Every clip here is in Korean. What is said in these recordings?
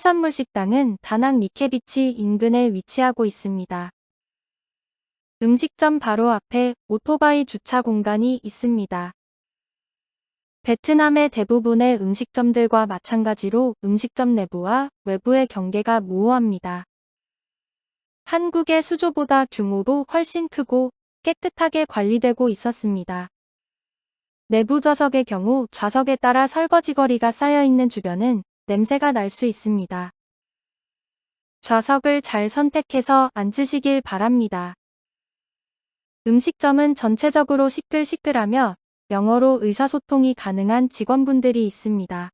목 해산물 식당은 다낭 미케비치 인근에 위치하고 있습니다. 음식점 바로 앞에 오토바이 주차 공간이 있습니다. 베트남의 대부분의 음식점들과 마찬가지로 음식점 내부와 외부의 경계가 모호합니다. 한국의 수조보다 규모도 훨씬 크고 깨끗하게 관리되고 있었습니다. 내부 좌석의 경우 좌석에 따라 설거지 거리가 쌓여있는 주변은 냄새가 날 수 있습니다. 좌석을 잘 선택해서 앉으시길 바랍니다. 음식점은 전체적으로 시끌시끌하며 영어로 의사소통이 가능한 직원분들이 있습니다.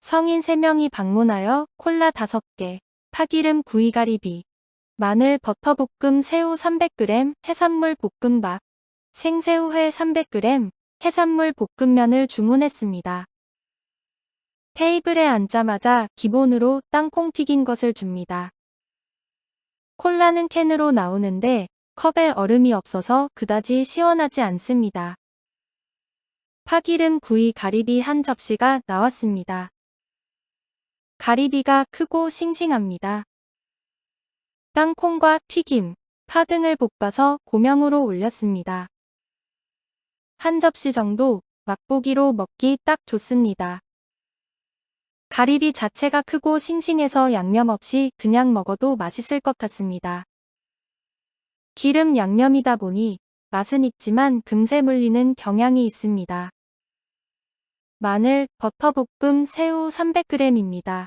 성인 3명이 방문하여 콜라 5개, 파기름 구이가리비, 마늘 버터볶음 새우 300g, 해산물 볶음밥, 생새우회 300g, 해산물 볶음면을 주문했습니다. 테이블에 앉자마자 기본으로 땅콩 튀긴 것을 줍니다. 콜라는 캔으로 나오는데 컵에 얼음이 없어서 그다지 시원하지 않습니다. 파기름 구이 가리비 한 접시가 나왔습니다. 가리비가 크고 싱싱합니다. 땅콩과 튀김, 파 등을 볶아서 고명으로 올렸습니다. 한 접시 정도 맛보기로 먹기 딱 좋습니다. 가리비 자체가 크고 싱싱해서 양념 없이 그냥 먹어도 맛있을 것 같습니다. 기름 양념이다 보니 맛은 있지만 금세 물리는 경향이 있습니다. 마늘, 버터 볶음, 새우 300g입니다.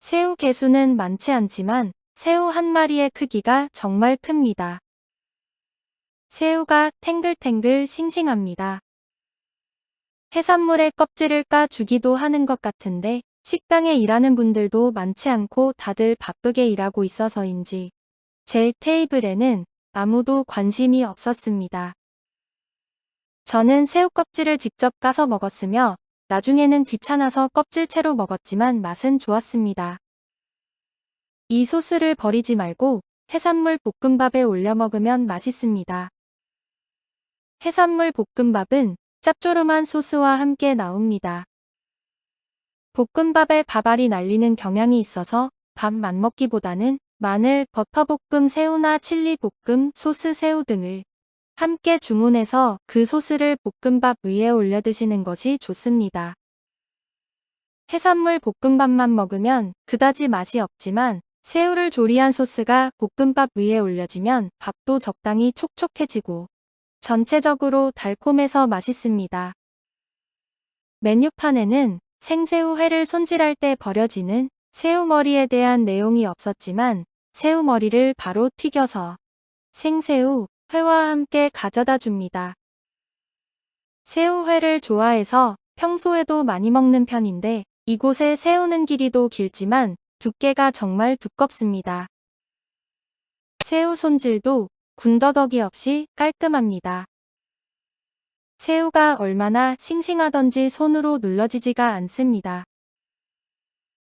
새우 개수는 많지 않지만 새우 한 마리의 크기가 정말 큽니다. 새우가 탱글탱글 싱싱합니다. 해산물의 껍질을 까 주기도 하는 것 같은데 식당에 일하는 분들도 많지 않고 다들 바쁘게 일하고 있어서인지 제 테이블에는 아무도 관심이 없었습니다. 저는 새우 껍질을 직접 까서 먹었으며 나중에는 귀찮아서 껍질채로 먹었지만 맛은 좋았습니다. 이 소스를 버리지 말고 해산물 볶음밥에 올려 먹으면 맛있습니다. 해산물 볶음밥은 짭조름한 소스와 함께 나옵니다. 볶음밥에 밥알이 날리는 경향이 있어서 밥 맛먹기보다는 마늘, 버터볶음, 새우나 칠리볶음, 소스 새우 등을 함께 주문해서 그 소스를 볶음밥 위에 올려 드시는 것이 좋습니다. 해산물 볶음밥만 먹으면 그다지 맛이 없지만 새우를 조리한 소스가 볶음밥 위에 올려지면 밥도 적당히 촉촉해지고 전체적으로 달콤해서 맛있습니다. 메뉴판에는 생새우 회를 손질할 때 버려지는 새우머리에 대한 내용이 없었지만 새우머리를 바로 튀겨서 생새우, 회와 함께 가져다 줍니다. 새우회를 좋아해서 평소에도 많이 먹는 편인데 이곳에 새우는 길이도 길지만 두께가 정말 두껍습니다. 새우 손질도 군더더기 없이 깔끔합니다. 새우가 얼마나 싱싱하던지 손으로 눌러지지가 않습니다.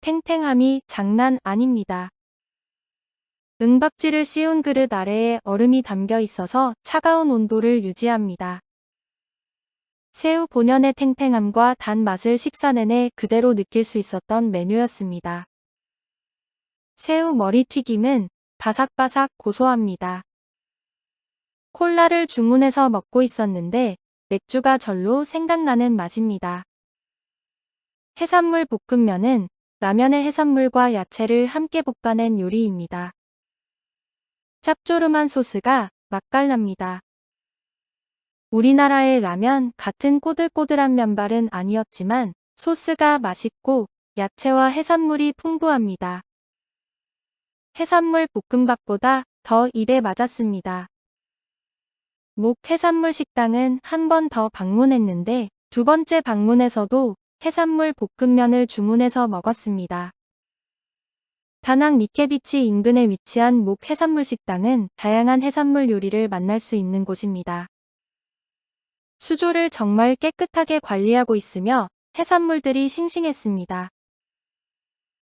탱탱함이 장난 아닙니다. 은박지를 씌운 그릇 아래에 얼음이 담겨 있어서 차가운 온도를 유지합니다. 새우 본연의 탱탱함과 단맛을 식사 내내 그대로 느낄 수 있었던 메뉴였습니다. 새우 머리 튀김은 바삭바삭 고소합니다. 콜라를 주문해서 먹고 있었는데 맥주가 절로 생각나는 맛입니다. 해산물 볶음면은 라면의 해산물과 야채를 함께 볶아낸 요리입니다. 짭조름한 소스가 맛깔납니다. 우리나라의 라면 같은 꼬들꼬들한 면발은 아니었지만 소스가 맛있고 야채와 해산물이 풍부합니다. 해산물 볶음밥보다 더 입에 맞았습니다. 목 해산물 식당은 한 번 더 방문했는데 두 번째 방문에서도 해산물 볶음면을 주문해서 먹었습니다. 다낭 미케비치 인근에 위치한 목 해산물 식당은 다양한 해산물 요리를 만날 수 있는 곳입니다. 수조를 정말 깨끗하게 관리하고 있으며 해산물들이 싱싱했습니다.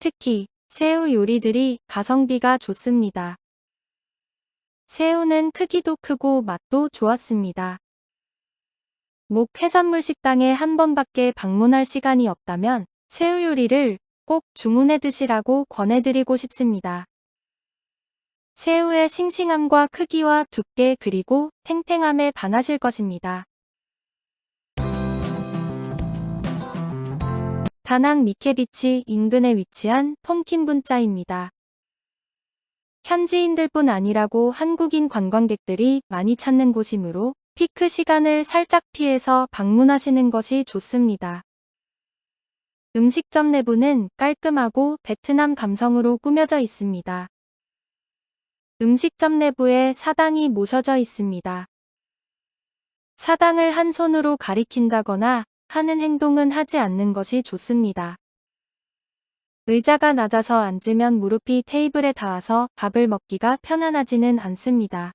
특히 새우 요리들이 가성비가 좋습니다. 새우는 크기도 크고 맛도 좋았습니다. 목 해산물 식당에 한 번밖에 방문할 시간이 없다면 새우 요리를 꼭 주문해 드시라고 권해드리고 싶습니다. 새우의 싱싱함과 크기와 두께 그리고 탱탱함에 반하실 것입니다. 다낭 미케비치 인근에 위치한 폰킨 분짜입니다. 현지인들뿐 아니라고 한국인 관광객들이 많이 찾는 곳이므로 피크 시간을 살짝 피해서 방문하시는 것이 좋습니다. 음식점 내부는 깔끔하고 베트남 감성으로 꾸며져 있습니다. 음식점 내부에 사당이 모셔져 있습니다. 사당을 한 손으로 가리킨다거나 하는 행동은 하지 않는 것이 좋습니다. 의자가 낮아서 앉으면 무릎이 테이블에 닿아서 밥을 먹기가 편안하지는 않습니다.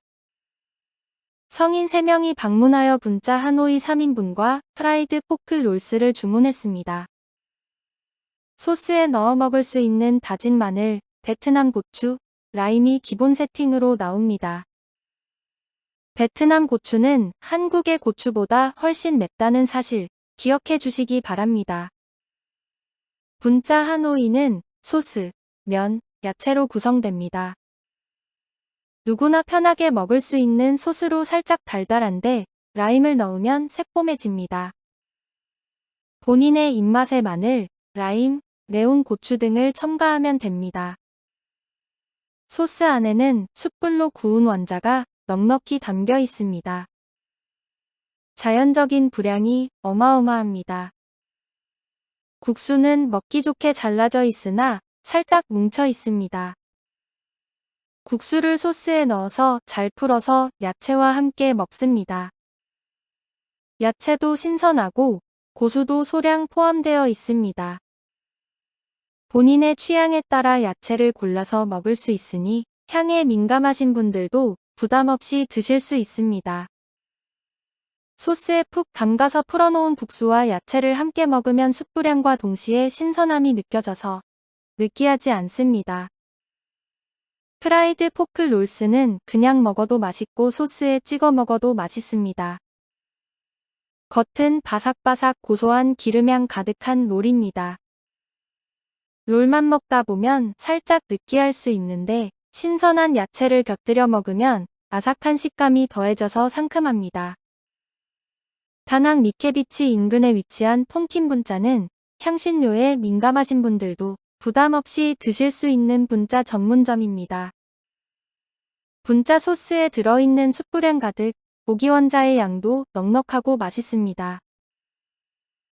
성인 3명이 방문하여 분짜 하노이 3인분과 프라이드 포크 롤스를 주문했습니다. 소스에 넣어 먹을 수 있는 다진 마늘, 베트남 고추, 라임이 기본 세팅으로 나옵니다. 베트남 고추는 한국의 고추보다 훨씬 맵다는 사실 기억해 주시기 바랍니다. 분짜 하노이는 소스, 면, 야채로 구성됩니다. 누구나 편하게 먹을 수 있는 소스로 살짝 달달한데 라임을 넣으면 새콤해집니다. 본인의 입맛에 마늘, 라임, 매운 고추 등을 첨가하면 됩니다. 소스 안에는 숯불로 구운 완자가 넉넉히 담겨 있습니다. 자연적인 분량이 어마어마합니다. 국수는 먹기 좋게 잘라져 있으나 살짝 뭉쳐 있습니다. 국수를 소스에 넣어서 잘 풀어서 야채와 함께 먹습니다. 야채도 신선하고 고수도 소량 포함되어 있습니다. 본인의 취향에 따라 야채를 골라서 먹을 수 있으니 향에 민감하신 분들도 부담 없이 드실 수 있습니다. 소스에 푹 담가서 풀어놓은 국수와 야채를 함께 먹으면 숯불향과 동시에 신선함이 느껴져서 느끼하지 않습니다. 프라이드 포크 롤스는 그냥 먹어도 맛있고 소스에 찍어 먹어도 맛있습니다. 겉은 바삭바삭 고소한 기름향 가득한 롤입니다. 롤만 먹다 보면 살짝 느끼할 수 있는데 신선한 야채를 곁들여 먹으면 아삭한 식감이 더해져서 상큼합니다. 다낭 미케비치 인근에 위치한 폰킨 분짜는 향신료에 민감하신 분들도 부담 없이 드실 수 있는 분짜 전문점입니다. 분짜 소스에 들어있는 숯불향 가득 고기 원자의 양도 넉넉하고 맛있습니다.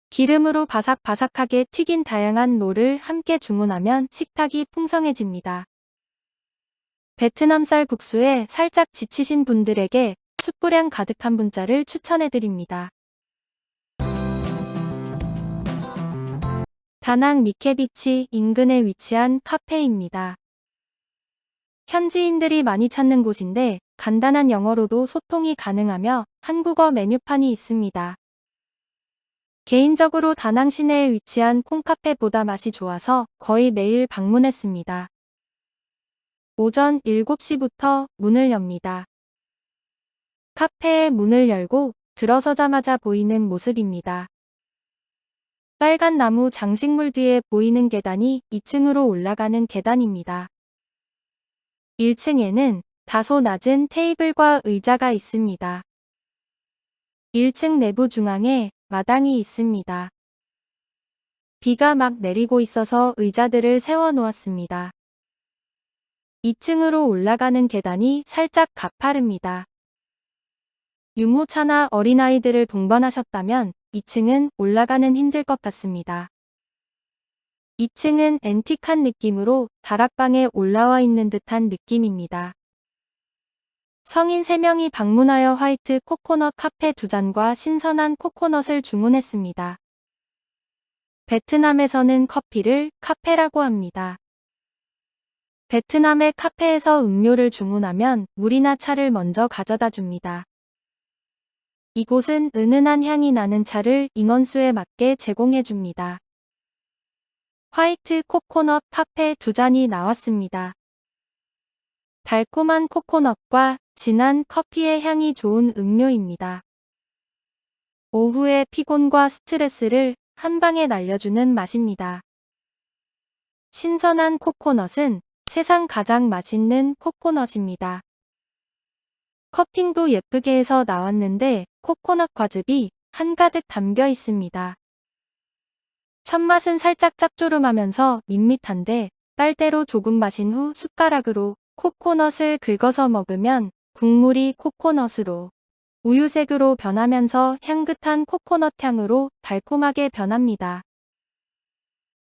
기름으로 바삭바삭하게 튀긴 다양한 롤을 함께 주문하면 식탁이 풍성해집니다. 베트남 쌀 국수에 살짝 지치신 분들에게 숯불향 가득한 분짜를 추천해드립니다. 다낭 미케비치 인근에 위치한 카페입니다. 현지인들이 많이 찾는 곳인데 간단한 영어로도 소통이 가능하며 한국어 메뉴판이 있습니다. 개인적으로 다낭 시내에 위치한 콩카페보다 맛이 좋아서 거의 매일 방문했습니다. 오전 7시부터 문을 엽니다. 카페의 문을 열고 들어서자마자 보이는 모습입니다. 빨간 나무 장식물 뒤에 보이는 계단이 2층으로 올라가는 계단입니다. 1층에는 다소 낮은 테이블과 의자가 있습니다. 1층 내부 중앙에 마당이 있습니다. 비가 막 내리고 있어서 의자들을 세워 놓았습니다. 2층으로 올라가는 계단이 살짝 가파릅니다. 유모차나 어린아이들을 동반하셨다면 2층은 올라가는 힘들 것 같습니다. 2층은 앤틱한 느낌으로 다락방에 올라와 있는 듯한 느낌입니다. 성인 3명이 방문하여 화이트 코코넛 카페 두 잔과 신선한 코코넛을 주문했습니다. 베트남에서는 커피를 카페라고 합니다. 베트남의 카페에서 음료를 주문하면 물이나 차를 먼저 가져다 줍니다. 이곳은 은은한 향이 나는 차를 인원수에 맞게 제공해 줍니다. 화이트 코코넛 카페 두 잔이 나왔습니다. 달콤한 코코넛과 진한 커피의 향이 좋은 음료입니다. 오후의 피곤과 스트레스를 한 방에 날려주는 맛입니다. 신선한 코코넛은 세상 가장 맛있는 코코넛입니다. 커팅도 예쁘게 해서 나왔는데 코코넛 과즙이 한가득 담겨 있습니다. 첫맛은 살짝 짭조름하면서 밋밋한데 빨대로 조금 마신 후 숟가락으로 코코넛을 긁어서 먹으면 국물이 코코넛으로 우유색으로 변하면서 향긋한 코코넛 향으로 달콤하게 변합니다.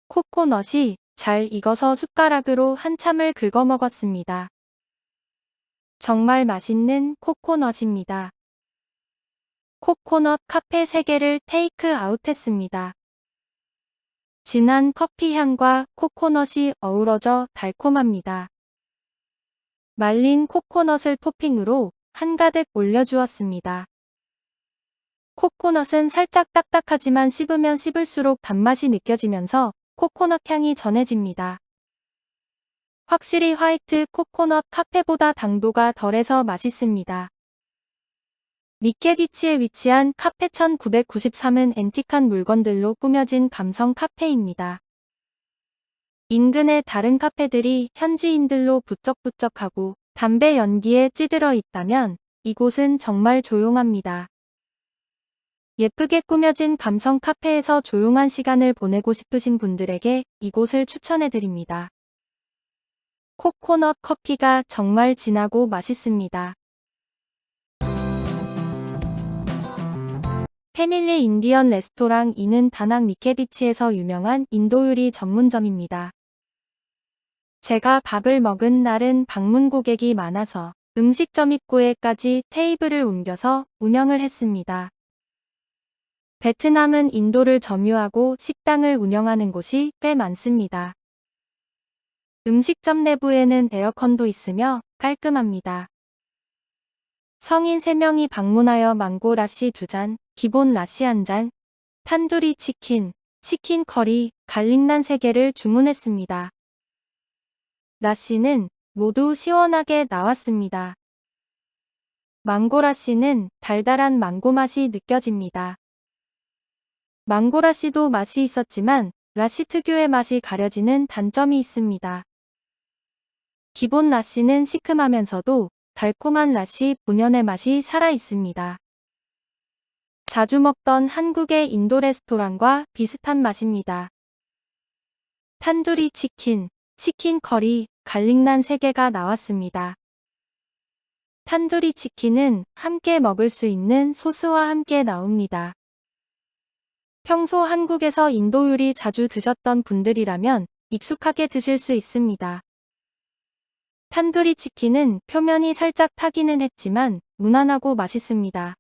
코코넛이 잘 익어서 숟가락으로 한참을 긁어 먹었습니다. 정말 맛있는 코코넛입니다. 코코넛 카페 3개를 테이크 아웃했습니다. 진한 커피 향과 코코넛이 어우러져 달콤합니다. 말린 코코넛을 토핑으로 한가득 올려주었습니다. 코코넛은 살짝 딱딱하지만 씹으면 씹을수록 단맛이 느껴지면서 코코넛 향이 전해집니다. 확실히 화이트 코코넛 카페보다 당도가 덜해서 맛있습니다. 미케비치에 위치한 카페 1993은 앤틱한 물건들로 꾸며진 감성 카페입니다. 인근의 다른 카페들이 현지인들로 부쩍부쩍하고 담배 연기에 찌들어 있다면 이곳은 정말 조용합니다. 예쁘게 꾸며진 감성 카페에서 조용한 시간을 보내고 싶으신 분들에게 이곳을 추천해드립니다. 코코넛 커피가 정말 진하고 맛있습니다. 패밀리 인디언 레스토랑 이는 다낭 미케비치에서 유명한 인도 요리 전문점입니다. 제가 밥을 먹은 날은 방문 고객이 많아서 음식점 입구에까지 테이블을 옮겨서 운영을 했습니다. 베트남은 인도를 점유하고 식당을 운영하는 곳이 꽤 많습니다. 음식점 내부에는 에어컨도 있으며 깔끔합니다. 성인 3명이 방문하여 망고 라시 2잔, 기본 라시 1잔, 탄두리 치킨, 치킨 커리, 갈릭난 3개를 주문했습니다. 라시는 모두 시원하게 나왔습니다. 망고 라시는 달달한 망고 맛이 느껴집니다. 망고 라시도 맛이 있었지만 라시 특유의 맛이 가려지는 단점이 있습니다. 기본 라시는 시큼하면서도 달콤한 라시 본연의 맛이 살아 있습니다. 자주 먹던 한국의 인도 레스토랑과 비슷한 맛입니다. 탄두리 치킨, 치킨 커리, 갈릭난 3개가 나왔습니다. 탄두리 치킨은 함께 먹을 수 있는 소스와 함께 나옵니다. 평소 한국에서 인도 요리 자주 드셨던 분들이라면 익숙하게 드실 수 있습니다. 탄두리 치킨은 표면이 살짝 타기는 했지만 무난하고 맛있습니다.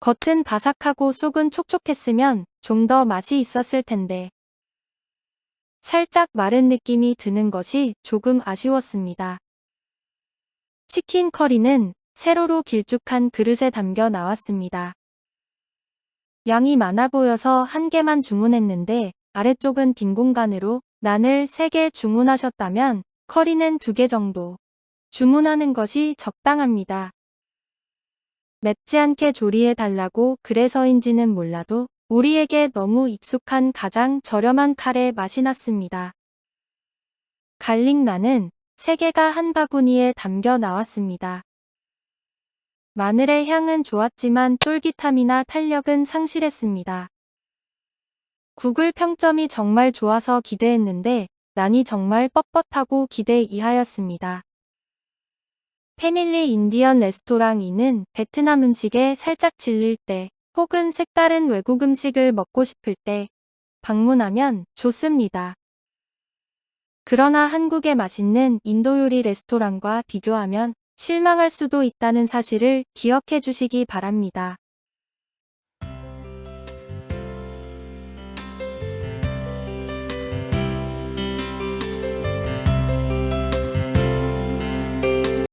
겉은 바삭하고 속은 촉촉했으면 좀 더 맛이 있었을 텐데 살짝 마른 느낌이 드는 것이 조금 아쉬웠습니다. 치킨 커리는 세로로 길쭉한 그릇에 담겨 나왔습니다. 양이 많아 보여서 한 개만 주문했는데 아래쪽은 빈 공간으로 난을 3개 주문하셨다면 커리는 2개 정도 주문하는 것이 적당합니다. 맵지 않게 조리해 달라고 그래서인지는 몰라도 우리에게 너무 익숙한 가장 저렴한 카레 맛이 났습니다. 갈릭나는 3개가 한 바구니에 담겨 나왔습니다. 마늘의 향은 좋았지만 쫄깃함이나 탄력은 상실했습니다. 구글 평점이 정말 좋아서 기대했는데 난이 정말 뻣뻣하고 기대 이하였습니다. 패밀리 인디언 레스토랑 이는 베트남 음식에 살짝 질릴 때 혹은 색다른 외국 음식을 먹고 싶을 때 방문하면 좋습니다. 그러나 한국의 맛있는 인도 요리 레스토랑과 비교하면 실망할 수도 있다는 사실을 기억해 주시기 바랍니다.